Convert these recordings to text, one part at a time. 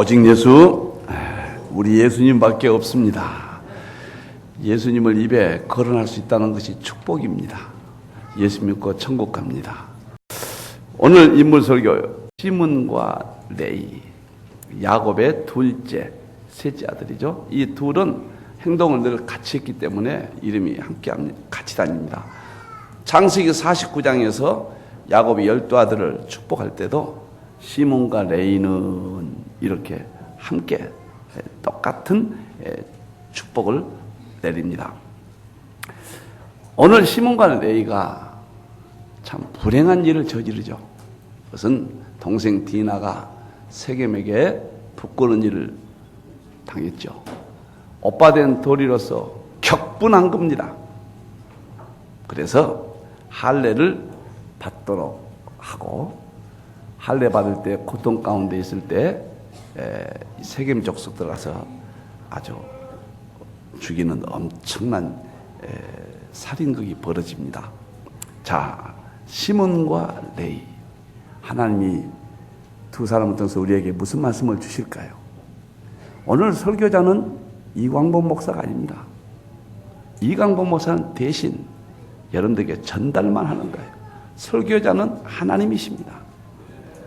오직 예수, 우리 예수님밖에 없습니다. 예수님을 입에 거론할 수 있다는 것이 축복입니다. 예수 믿고 천국 갑니다. 오늘 인물 설교 시몬과 레이, 야곱의 둘째, 셋째 아들이죠. 이 둘은 행동을 늘 같이 했기 때문에 이름이 함께 같이 다닙니다. 장세기 49장에서 야곱이 열두 아들을 축복할 때도 시몬과 레이는 이렇게 함께 똑같은 축복을 내립니다. 오늘 시몬과 레이가 참 불행한 일을 저지르죠. 그것은 동생 디나가 세겜에게 부끄러운 일을 당했죠. 오빠 된 도리로서 격분한 겁니다. 그래서 할례를 받도록 하고 할례 받을 때 고통 가운데 있을 때 세겜 족속 들어가서 아주 죽이는 엄청난 살인극이 벌어집니다. 자, 시몬과 레이 하나님이 두 사람을 통해서 우리에게 무슨 말씀을 주실까요? 오늘 설교자는 이광범 목사가 아닙니다. 이광범 목사는 대신 여러분들에게 전달만 하는 거예요. 설교자는 하나님이십니다.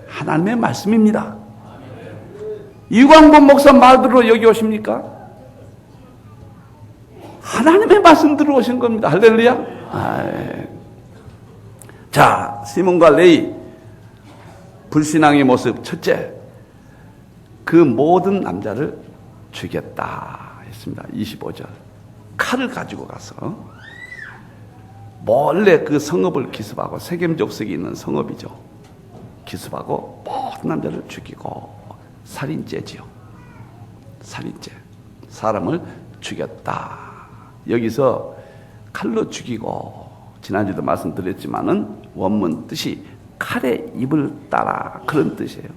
하나님의 말씀입니다. 이광범 목사 말대로 여기 오십니까? 하나님의 말씀 들어 오신 겁니다. 할렐루야. 아이. 자, 시몬과 레이 불신앙의 모습 첫째. 그 모든 남자를 죽였다 했습니다. 25절. 칼을 가지고 가서 몰래 그 성읍을 기습하고 세겜 족속이 있는 성읍이죠. 기습하고 모든 남자를 죽이고 살인죄지요. 살인죄. 사람을 죽였다. 여기서 칼로 죽이고 지난주도 말씀드렸지만은 원문 뜻이 칼의 입을 따라 그런 뜻이에요.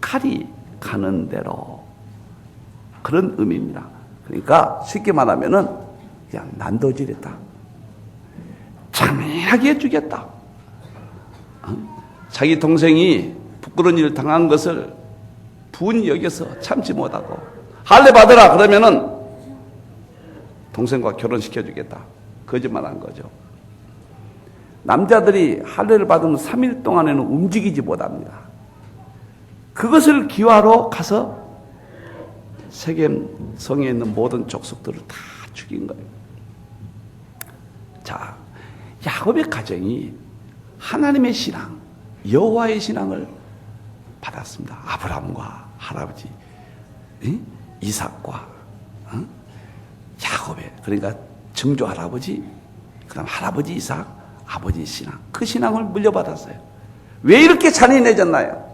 칼이 가는 대로 그런 의미입니다. 그러니까 쉽게 말하면은 그냥 난도질했다. 잔인하게 죽였다. 어? 자기 동생이 부끄러운 일을 당한 것을 분이 여겨서 참지 못하고 할례 받으라 그러면은 동생과 결혼시켜 주겠다. 거짓말한 거죠. 남자들이 할례를 받으면 3일 동안에는 움직이지 못합니다. 그것을 기화로 가서 세겜 성에 있는 모든 족속들을 다 죽인 거예요. 자, 야곱의 가정이 하나님의 신앙, 여호와의 신앙을 받았습니다. 아브라함과 할아버지 이삭과 야곱의 그러니까 증조 할아버지 그다음 할아버지 이삭 아버지 신앙 그 신앙을 물려받았어요. 왜 이렇게 잔인해졌나요?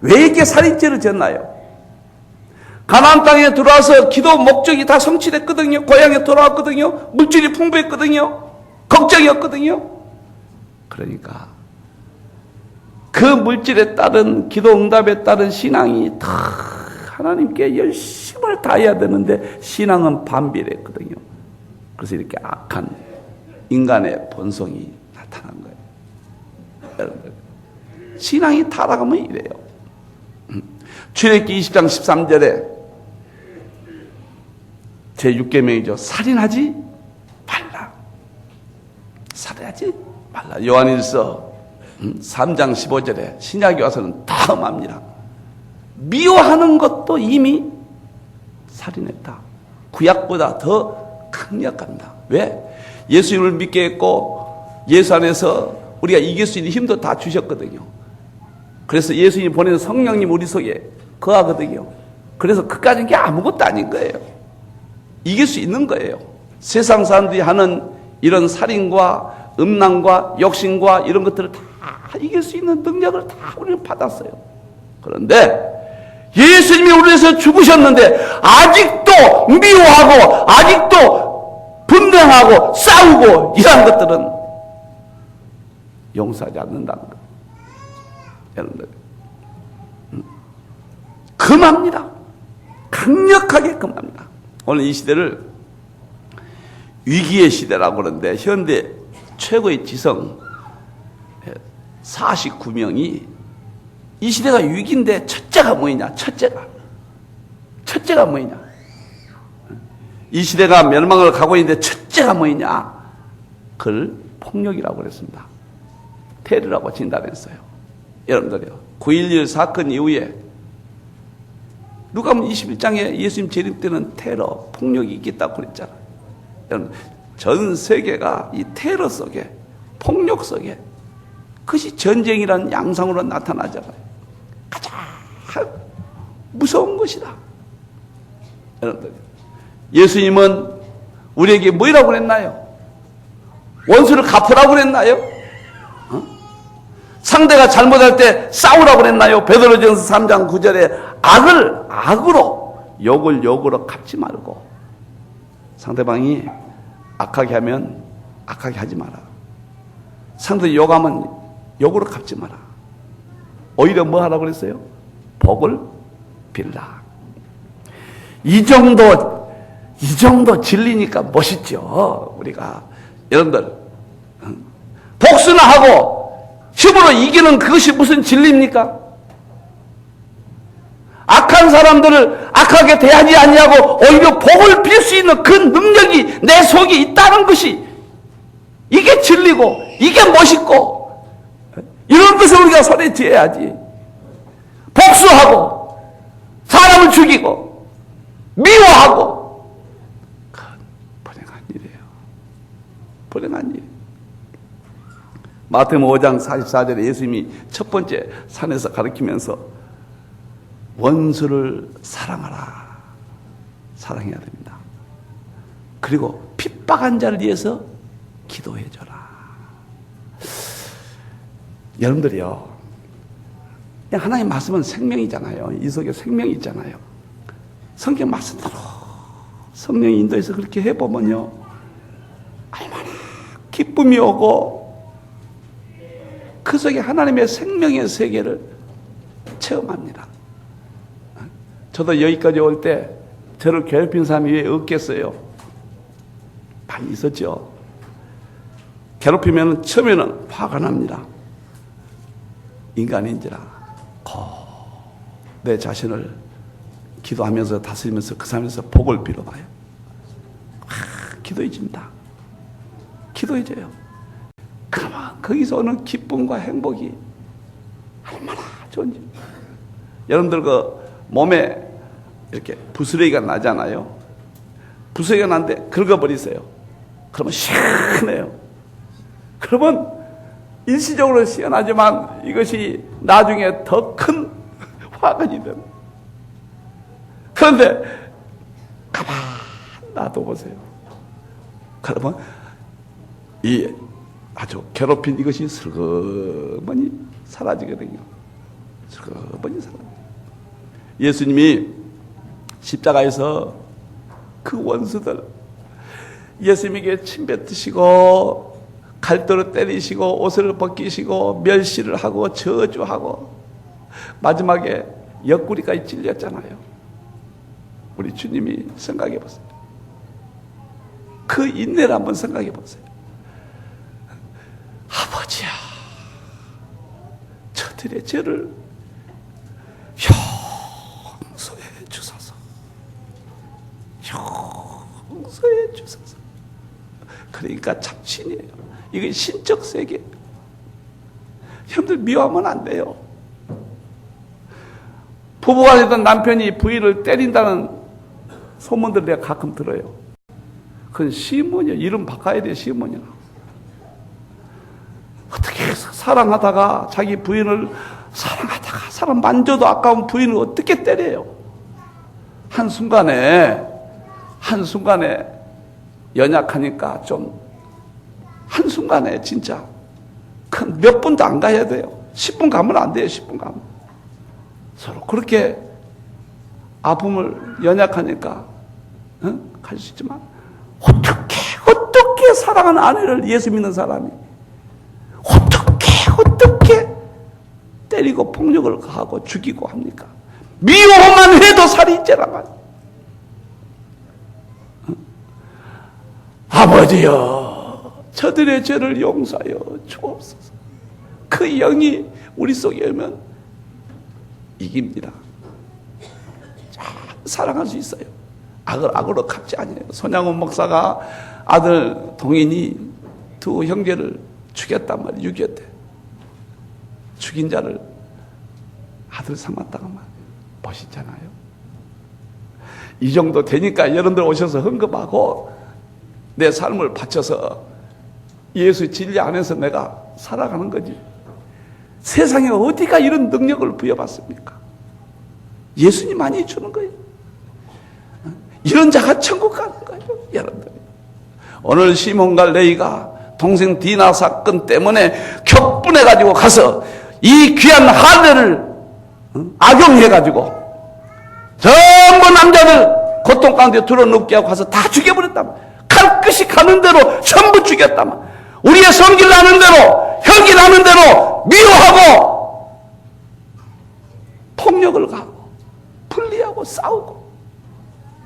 왜 이렇게 살인죄를 졌나요? 가나안 땅에 들어와서 기도 목적이 다 성취됐거든요. 고향에 돌아왔거든요. 물질이 풍부했거든요. 걱정이었거든요. 그러니까 그 물질에 따른 기도 응답에 따른 신앙이 다 하나님께 열심을 다해야 되는데 신앙은 반비례했거든요. 그래서 이렇게 악한 인간의 본성이 나타난 거예요. 여러분들 신앙이 타락하면 이래요. 음. 출애기 20장 13절에 제 6계명이죠. 살인하지 말라. 살인하지 말라. 요한일서 3장 음, 15절에 신약에 와서는 다음합니다. 미워하는 것도 이미 살인했다. 구약보다 더 강력합니다. 왜? 예수님을 믿게 했고 예수 안에서 우리가 이길 수 있는 힘도 다 주셨거든요. 그래서 예수님이 보내는 성령님 우리 속에 거하거든요. 그래서 그까진 게 아무것도 아닌 거예요. 이길 수 있는 거예요. 세상 사람들이 하는 이런 살인과 음란과 욕심과 이런 것들을 다 이길 수 있는 능력을 다 우리는 받았어요. 그런데 예수님이 우리에서 죽으셨는데 아직도 미워하고 아직도 분명하고 싸우고 이런 것들은 용서하지 않는다는 것. 여러분들 음. 금합니다. 강력하게 금합니다. 오늘 이 시대를 위기의 시대라고 그러는데 현대 최고의 지성 49명이 이 시대가 위기인데 첫째가 뭐냐? 첫째가. 첫째가 뭐냐? 이 시대가 멸망을 가고 있는데 첫째가 뭐냐? 그걸 폭력이라고 그랬습니다. 테러라고 진단했어요. 여러분들요. 9.11 사건 이후에 누가복음 21장에 예수님 재림 때는 테러, 폭력이 있겠다고 그랬잖아요. 여러분, 전 세계가 이 테러 속에, 폭력 속에, 그것이 전쟁이라는 양상으로 나타나잖아요. 가장 무서운 것이다. 여러분들, 예수님은 우리에게 뭐라고 그랬나요? 원수를 갚으라고 그랬나요? 어? 상대가 잘못할 때 싸우라고 그랬나요? 베드로전서 3장 9절에 악을 악으로 욕을 욕으로 갚지 말고 상대방이 악하게 하면 악하게 하지 마라. 상대 욕하면 욕으로 갚지 마라. 오히려 뭐 하라고 그랬어요? 복을 빌라. 이 정도 이 정도 진리니까 멋있죠. 우리가 여러분들 복수나 하고 힘으로 이기는 그것이 무슨 진리입니까? 악한 사람들을 악하게 대하지 아니하고 오히려 복을 빌 수 있는 그 능력이 내 속에 있다는 것이 이게 진리고 이게 멋있고 이런 것을 우리가 손에 쥐어야지 복수하고 사람을 죽이고 미워하고 불행한 일이에요 불행한 일 마태복음 5장 44절에 예수님이 첫 번째 산에서 가르치면서 원수를 사랑하라. 사랑해야 됩니다. 그리고 핍박한 자를 위해서 기도해줘라. 여러분들이요. 하나님 말씀은 생명이잖아요. 이 속에 생명이 있잖아요. 성경 말씀대로 성령이 인도해서 그렇게 해보면요. 얼마나 기쁨이 오고 그 속에 하나님의 생명의 세계를 체험합니다. 저도 여기까지 올 때 저를 괴롭힌 사람이 왜 없겠어요? 많이 있었죠. 괴롭히면 처음에는 화가 납니다. 인간인지라 내 자신을 기도하면서 다스리면서 그 사람에서 복을 빌어봐요. 아, 기도해집니다. 기도해줘요. 그러면 거기서 오는 기쁨과 행복이 얼마나 좋은지. 여러분들 그 몸에 이렇게 부스러기가 나잖아요. 부스러기가 난데 긁어버리세요. 그러면 시원해요. 그러면 일시적으로 시원하지만 이것이 나중에 더 큰 화근이 됩니다. 그런데 가만 놔둬보세요. 그러면 이 아주 괴롭힌 이것이 슬그머니 사라지거든요. 슬그머니 사라져. 예수님이 십자가에서 그 원수들 예수님에게 침 뱉으시고 갈도로 때리시고 옷을 벗기시고 멸시를 하고 저주하고 마지막에 옆구리까지 찔렸잖아요. 우리 주님이 생각해 보세요. 그 인내를 한번 생각해 보세요. 아버지야, 저들의 죄를 용서해 주소서. 용서해 주소서. 그러니까 참 신이에요. 이게 신적 세계. 형들 미워하면 안 돼요. 부부간에도 남편이 부인을 때린다는 소문들 내가 가끔 들어요. 그건 시문이야. 이름 바꿔야 돼, 시문이야. 어떻게 사랑하다가 자기 부인을 사랑하다가 사람 만져도 아까운 부인을 어떻게 때려요? 한순간에, 한순간에 연약하니까 좀, 한순간에 진짜 큰몇 분도 안 가야 돼요. 10분 가면 안 돼요, 10분 가면. 서로 그렇게 아픔을 연약하니까 어? 갈수 있지만 어떻게 어떻게 사랑하는 아내를 예수 믿는 사람이 어떻게 어떻게 때리고 폭력을 가하고 죽이고 합니까? 미워만 해도 살이 있잖아. 어? 아버지여 저들의 죄를 용서하여 주옵소서. 그 영이 우리 속에 오면 이깁니다. 자, 사랑할 수 있어요. 악을 악으로 갚지 아니에요. 손양원 목사가 아들 동인이 두 형제를 죽였단 말이에요. 6.25 때. 죽인 자를 아들 삼았다가 말 멋있잖아요. 이 정도 되니까 여러분들 오셔서 헌금하고 내 삶을 바쳐서 예수 진리 안에서 내가 살아가는 거지. 세상에 어디가 이런 능력을 부여받습니까? 예수님 많이 주는 거예요. 이런 자가 천국 가는 거예요, 여러분들. 오늘 시몬과 레이가 동생 디나 사건 때문에 격분해가지고 가서 이 귀한 할례를 악용해가지고 전부 남자들 고통 가운데 들어눕게 하고 가서 다 죽여버렸단 말이야. 칼끝이 가는 대로 전부 말이야. 우리의 성질 나는 대로, 혈기 나는 대로 미워하고 폭력을 가하고 분리하고 싸우고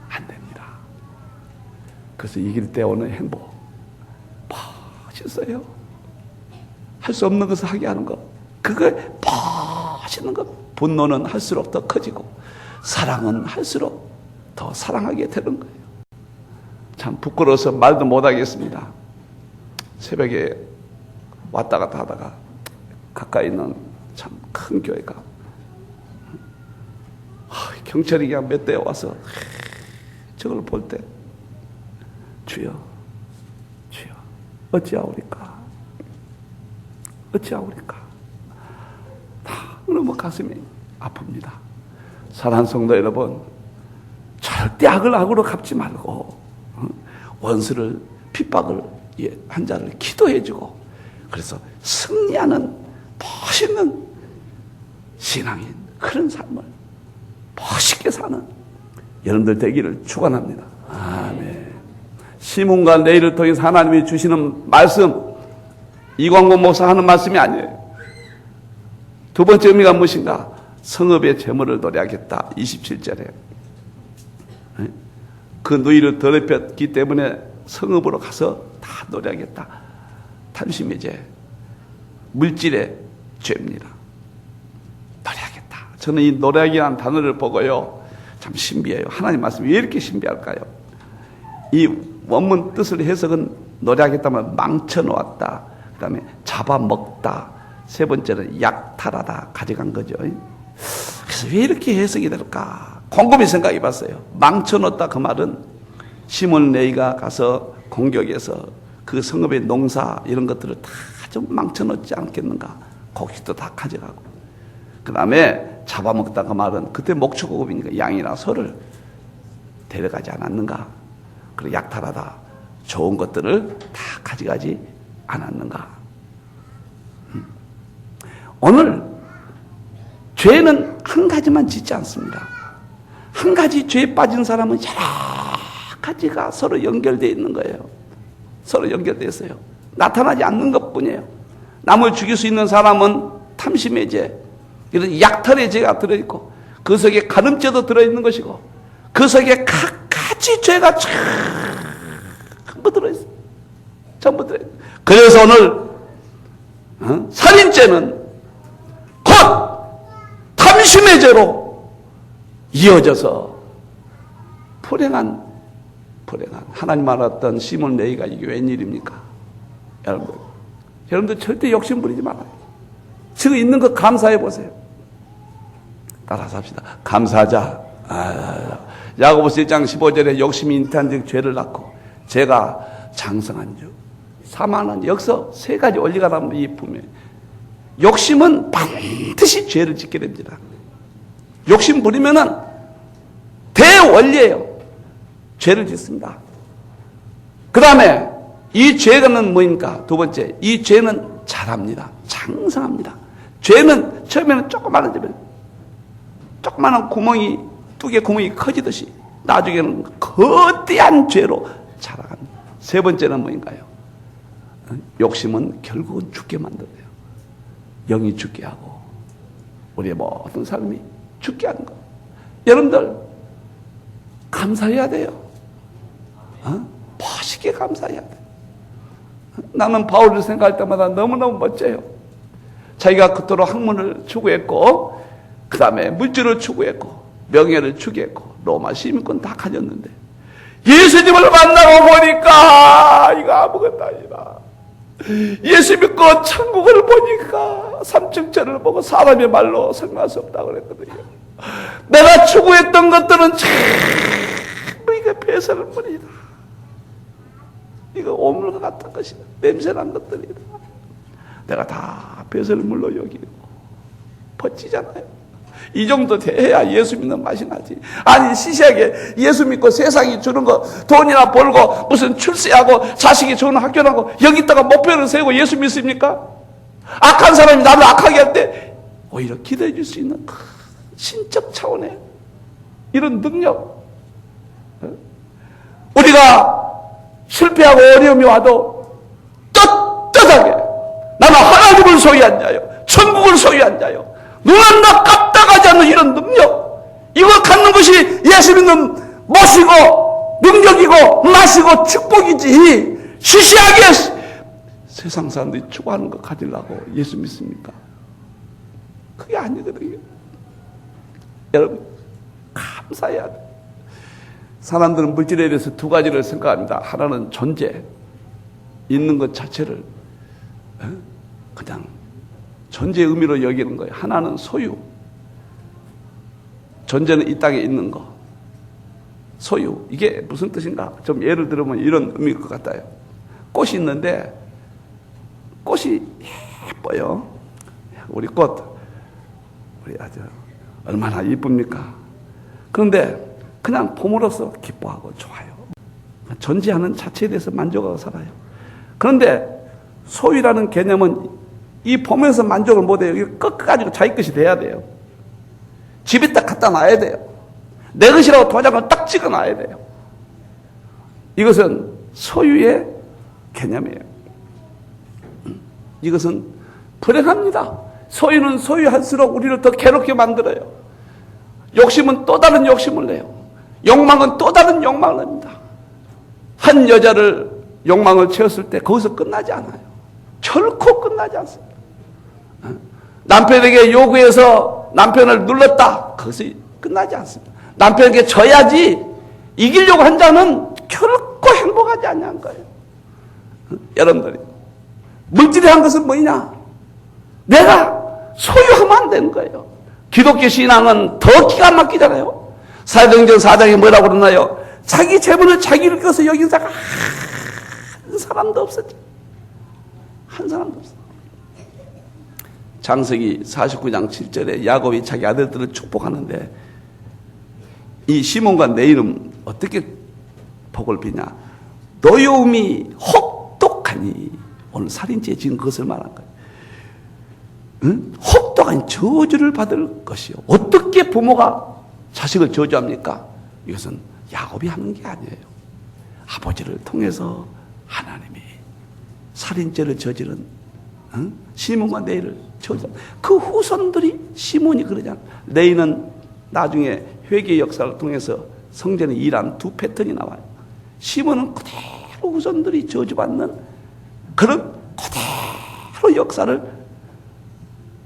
안 됩니다. 그래서 이길 때 오는 행복 멋있어요. 할 수 없는 것을 하게 하는 것. 그걸 멋있는 것. 분노는 할수록 더 커지고 사랑은 할수록 더 사랑하게 되는 거예요. 참 부끄러워서 말도 못 하겠습니다. 새벽에 왔다 갔다 하다가 가까이 있는 참 큰 교회가 아, 경찰이 그냥 몇 대 와서 저걸 볼 때 주여 주여 어찌하오리까 어찌하오리까 다 너무 가슴이 아픕니다 사랑하는 성도 여러분 절대 악을 악으로 갚지 말고 어? 원수를 핍박을 예, 한 자를 기도해주고 그래서 승리하는 멋있는 신앙인 그런 삶을 멋있게 사는 여러분들 되기를 축원합니다. 아멘. 시몬과 내일을 통해서 하나님이 주시는 말씀 이광고 목사 하는 말씀이 아니에요. 두 번째 의미가 무엇인가? 성읍의 재물을 노래하겠다. 27절에. 그 누이를 더럽혔기 때문에 성읍으로 가서 다 노래하겠다. 탐심의 죄, 물질의 죄입니다. 노래하겠다. 저는 이 노래하기라는 단어를 보고요. 참 신비해요. 하나님 말씀이 왜 이렇게 신비할까요? 이 원문 뜻을 해석은 노래하겠다면 망쳐놓았다. 그 다음에 잡아먹다. 세 번째는 약탈하다. 가져간 거죠. 그래서 왜 이렇게 해석이 될까? 곰곰이 생각해 봤어요. 망쳐놓았다 그 말은 시몬 레이가 가서 공격해서 그 성읍의 농사 이런 것들을 다 좀 망쳐놓지 않겠는가? 고기도 다 가져가고. 그 다음에 잡아먹다 그 말은 그때 목초고급이니까 양이나 소를 데려가지 않았는가? 그리고 약탈하다 좋은 것들을 다 가져가지 않았는가? 음. 오늘 죄는 한 가지만 짓지 않습니다. 한 가지 죄에 빠진 사람은 여러 가지가 서로 연결되어 있는 거예요. 서로 연결되어 있어요. 나타나지 않는 것 뿐이에요. 남을 죽일 수 있는 사람은 탐심의 죄, 이런 약탈의 죄가 들어있고, 그 속에 가늠죄도 들어있는 것이고, 그 속에 각가지 죄가 전부 들어있어요. 전부 들어있어요. 그래서 오늘, 어? 살인죄는 곧 탐심의 죄로 이어져서 불행한 불행한 하나님 알았던 시몬 레이가 이게 웬일입니까? 여러분, 여러분들 절대 욕심 부리지 말아요. 지금 있는 거 감사해 보세요. 따라서 합시다. 감사하자. 아, 야고보스 1장 15절에 욕심이 인태한 즉 죄를 낳고 제가 장성한 즉 사망한 역서 세 가지 원리가 나면 이 품에 욕심은 반드시 죄를 짓게 됩니다. 욕심 부리면은 대원리예요. 죄를 짓습니다. 그 다음에 이 죄는 뭐입니까? 두 번째, 이 죄는 잘합니다. 장성합니다. 죄는 처음에는 조그마한 점에 조그마한 구멍이 뚜개 구멍이 커지듯이 나중에는 거대한 죄로 자라갑니다. 세 번째는 뭐인가요? 욕심은 결국은 죽게 만들어요. 영이 죽게 하고 우리의 모든 삶이 죽게 하는 거. 여러분들 감사해야 돼요. 어? 멋있게 감사해야 돼. 나는 바울을 생각할 때마다 너무너무 멋져요. 자기가 그토록 학문을 추구했고 그 다음에 물질을 추구했고 명예를 추구했고 로마 시민권 다 가졌는데 예수님을 만나고 보니까 이거 아무것도 아니다. 예수 믿고 천국을 보니까 삼층천을 보고 사람의 말로 설명할 수 없다고 그랬거든요. 내가 추구했던 것들은 전부 이게 배설을 뿐이다. 이거 오물과 같은 것이다. 냄새난 것들이다. 내가 다 배설물로 여기고 버티잖아요. 이 정도 돼야 예수 믿는 맛이 나지. 아니 시시하게 예수 믿고 세상이 주는 거 돈이나 벌고 무슨 출세하고 자식이 좋은 학교 나고 여기다가 목표를 세우고 예수 믿습니까? 악한 사람이 나를 악하게 할 때 오히려 기도해 줄 수 있는 큰 신적 차원의 이런 능력 어? 우리가 실패하고 어려움이 와도 떳떳하게 나는 하나님을 소유한 자요 천국을 소유한 자요 눈은 나 깜빡하지 않는 이런 능력 이걸 갖는 것이 예수 믿는 멋이고 능력이고 맛이고 축복이지 시시하게 세상 사람들이 추구하는 거 가지려고 예수 믿습니까? 그게 아니거든요. 여러분 감사해야 돼. 사람들은 물질에 대해서 두 가지를 생각합니다. 하나는 존재, 있는 것 자체를 어? 그냥 존재의 의미로 여기는 거예요. 하나는 소유. 존재는 이 땅에 있는 거. 소유. 이게 무슨 뜻인가? 좀 예를 들으면 이런 의미일 것 같아요. 꽃이 있는데 꽃이 예뻐요. 우리 꽃. 우리 아주 얼마나 이쁩니까? 그런데 그냥 봄으로서 기뻐하고 좋아요. 존재하는 자체에 대해서 만족하고 살아요. 그런데 소유라는 개념은 이 봄에서 만족을 못해요. 꺾어가지고 자기 것이 돼야 돼요. 집에 딱 갖다 놔야 돼요. 내 것이라고 도장을 딱 찍어 놔야 돼요. 이것은 소유의 개념이에요. 이것은 불행합니다. 소유는 소유할수록 우리를 더 괴롭게 만들어요. 욕심은 또 다른 욕심을 내요. 욕망은 또 다른 욕망을 냅니다. 한 여자를 욕망을 채웠을 때 거기서 끝나지 않아요. 결코 끝나지 않습니다. 남편에게 요구해서 남편을 눌렀다. 그것이 끝나지 않습니다. 남편에게 져야지 이기려고 한 자는 결코 행복하지 않는 거예요. 여러분들이 물질이 한 것은 뭐냐? 내가 소유하면 안 되는 거예요. 기독교 신앙은 더 기가 막히잖아요. 사도행전 4장에 뭐라고 그러나요? 자기 재물을 자기를 껴서 여긴 자가 한 사람도 없었죠. 한 사람도 없어. 장세기 49장 7절에 야곱이 자기 아들들을 축복하는데 이 시몬과 내 이름 어떻게 복을 비냐? 노여움이 혹독하니 오늘 살인죄 지은 그것을 말한 거예요. 응? 혹독한 저주를 받을 것이요. 어떻게 부모가 자식을 저주합니까? 이것은 야곱이 하는 게 아니에요. 아버지를 통해서 하나님이 살인죄를 저지른 응? 시몬과 네이를 저지. 그 후손들이 시몬이 그러잖아. 네이는 나중에 회개 역사를 통해서 성전에 일한 두 패턴이 나와요. 시몬은 그대로 후손들이 저주받는 그런 그대로 역사를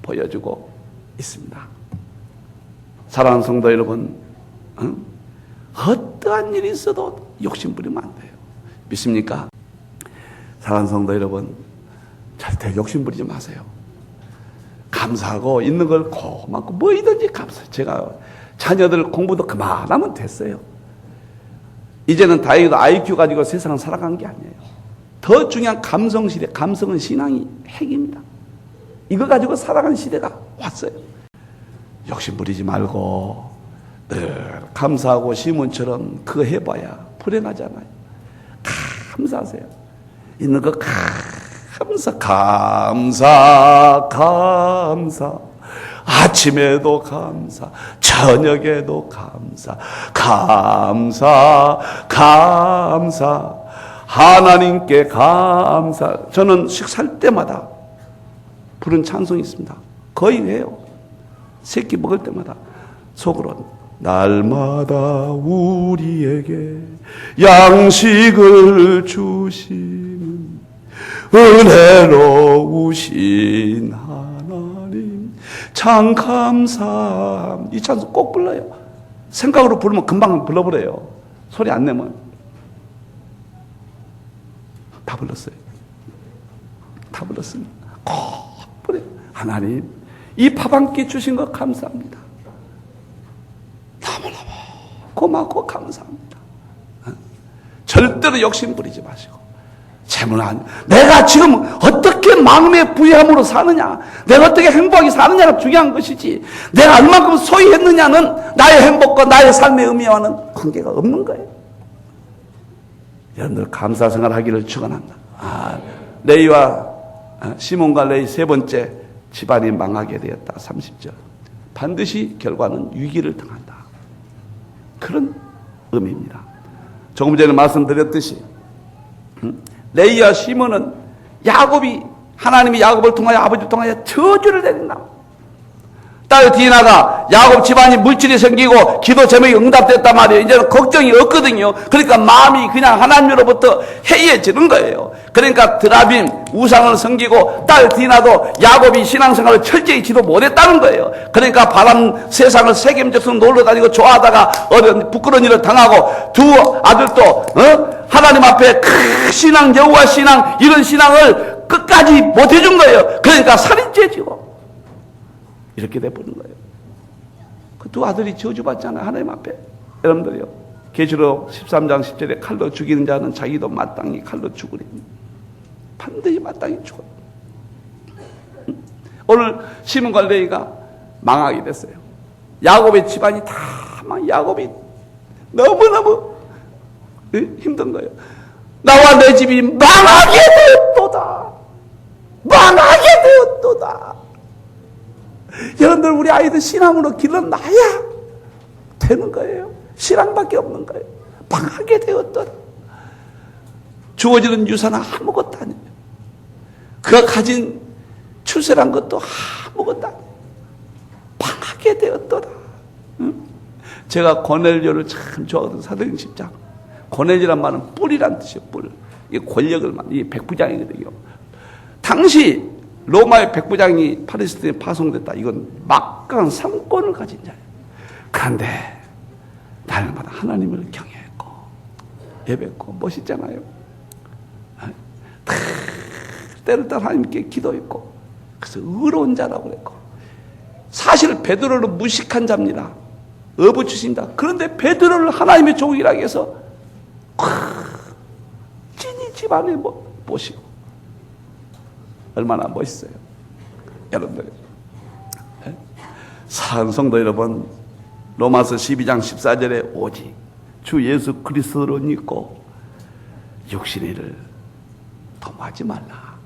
보여주고 있습니다. 사랑하는 성도 여러분, 응? 어떠한 일이 있어도 욕심 부리면 안 돼요. 믿습니까? 사랑하는 성도 여러분, 절대 욕심 부리지 마세요. 감사하고 있는 걸 고맙고 뭐이든지 감사해요. 제가 자녀들 공부도 그만하면 됐어요. 이제는 다행히도 IQ 가지고 세상을 살아간 게 아니에요. 더 중요한 감성 시대, 감성은 신앙이 핵입니다. 이거 가지고 살아가는 시대가 왔어요. 욕심 부리지 말고 늘 감사하고 시몬처럼 그거 해봐야 불행하잖아요. 감사하세요. 있는 거 감사, 감사, 감사. 아침에도 감사, 저녁에도 감사, 감사, 감사. 하나님께 감사. 저는 식사할 때마다 부른 찬송이 있습니다. 거의 해요. 새끼 먹을 때마다 속으로 날마다 우리에게 양식을 주시는 은혜로우신 하나님 참 감사함. 이 찬송 꼭 불러요. 생각으로 부르면 금방 불러버려요. 소리 안 내면. 다 불렀어요. 다 불렀습니다. 꼭 불러요. 하나님, 이 밥 한 끼 주신 것 감사합니다. 너무너무 고맙고 감사합니다. 어? 절대로 욕심 부리지 마시고. 재물 안, 내가 지금 어떻게 마음의 부유함으로 사느냐, 내가 어떻게 행복하게 사느냐가 중요한 것이지, 내가 얼만큼 소유했느냐는 나의 행복과 나의 삶의 의미와는 관계가 없는 거예요. 여러분들 감사 생활 하기를 축원한다. 아, 레이와 아, 시몬과 레이 세 번째 집안이 망하게 되었다. 30절. 반드시 결과는 위기를 당한다. 그런 의미입니다. 조금 전에 말씀드렸듯이 음, 레이와 시몬은 야곱이 하나님이 야곱을 통하여 아버지를 통하여 저주를 내린다. 딸 디나가 야곱 집안이 물질이 생기고 기도 제목이 응답됐단 말이에요. 이제는 걱정이 없거든요. 그러니까 마음이 그냥 하나님으로부터 해이해지는 거예요. 그러니까 드라빔 우상을 섬기고 딸 디나도 야곱이 신앙생활을 철저히 지도 못했다는 거예요. 그러니까 바람 세상을 세겜적으로 놀러 다니고 좋아하다가 어려운 부끄러운 일을 당하고 두 아들도 어? 하나님 앞에 큰 신앙 여호와 신앙 이런 신앙을 끝까지 못 해준 거예요. 그러니까 살인죄지고 이렇게 돼버린 거예요. 그 두 아들이 저주받잖아요. 하나님 앞에. 여러분들요. 계시록 13장 10절에 칼로 죽이는 자는 자기도 마땅히 칼로 죽으리. 반드시 마땅히 죽어요. 오늘 시몬과 레이가 망하게 됐어요. 야곱의 집안이 다 망, 야곱이 너무너무 힘든 거예요. 나와 내 집이 망하게 되었도다. 망하게 되었도다. 여러분들 우리 아이들 신앙으로 길러놔야 되는 거예요. 신앙밖에 없는 거예요. 망하게 되었더라. 주어지는 유산은 아무것도 아니에요. 그가 가진 출세란 것도 아무것도 아니에요. 망하게 되었더라. 응? 제가 고넬료를 참 좋아하던 사도행 10장. 고넬료란 말은 뿔이란 뜻이에요. 뿔. 이게 권력을 말, 이 백부장이거든요. 당시 로마의 백부장이 팔레스타인에 파송됐다. 이건 막강한 상권을 가진 자예요. 그런데 날마다 하나님을 경외했고 예배했고 멋있잖아요. 다 때를 따라 하나님께 기도했고 그래서 의로운 자라고 그랬고 사실 베드로는 무식한 자입니다. 어부 출신이다. 그런데 베드로를 하나님의 종이라고 해서 찐이 집안에 모시고 얼마나 멋있어요. 여러분들. 예? 사은 성도 여러분, 로마서 12장 14절에 오직 주 예수 그리스도를 믿고 육신의 일을 도모하지 말라.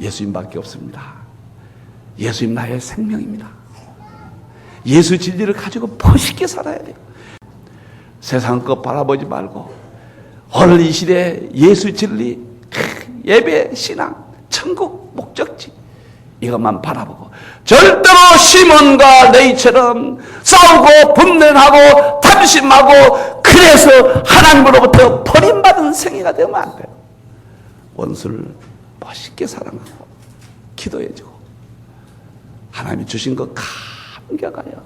예수님밖에 없습니다. 예수님 나의 생명입니다. 예수 진리를 가지고 멋있게 살아야 돼요. 세상 것 바라보지 말고 오늘 이 시대에 예수 진리, 예배, 신앙, 천국 목적지 이것만 바라보고 절대로 시몬과 레이처럼 싸우고 분열하고 탐심하고 그래서 하나님으로부터 버림받은 생애가 되면 안 돼요. 원수를 멋있게 사랑하고 기도해주고 하나님이 주신 것 감격하여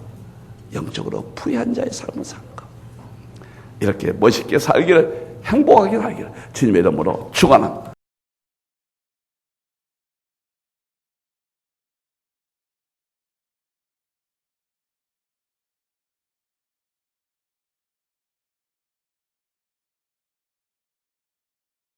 영적으로 부유한 자의 삶을 사는 것 이렇게 멋있게 살기를 행복하게 살기를 주님의 이름으로 축원합니다.